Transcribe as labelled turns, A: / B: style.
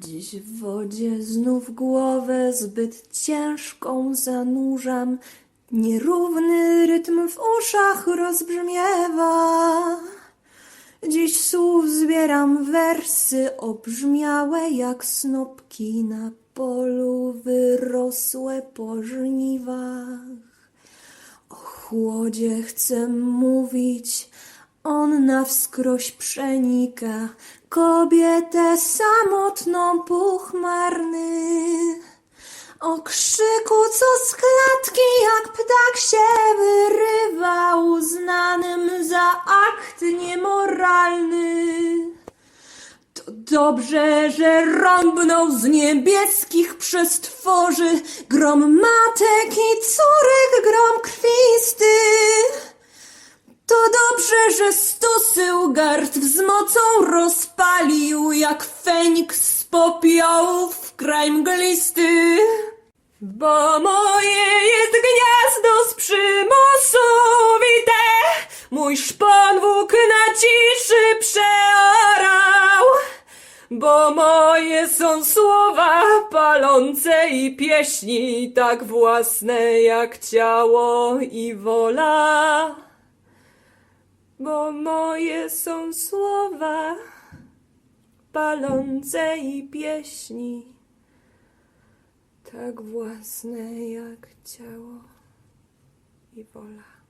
A: Dziś w wodzie znów głowę zbyt ciężką zanurzam. Nierówny rytm w uszach rozbrzmiewa. Dziś słów zbieram wersy obrzmiałe jak snopki na polu wyrosłe po żniwach. O chłodzie chcę mówić, on na wskroś przenika kobietę puchmarny. O krzyku, co z klatki jak ptak się wyrywa, uznanym za akt niemoralny. To dobrze, że rąbną z niebieskich przestworzy grom matek i córek, grom krwisty. To dobrze, że stosy gard wzmocą rozpalił jak feniks z popiołów kraj mglisty. Bo moje jest gniazdo z przymusu wite, mój szpon włókna ciszy przeorał. Bo moje są słowa palące i pieśni tak własne jak ciało i wola. Bo moje są słowa palące i pieśni tak własne jak ciało i wola.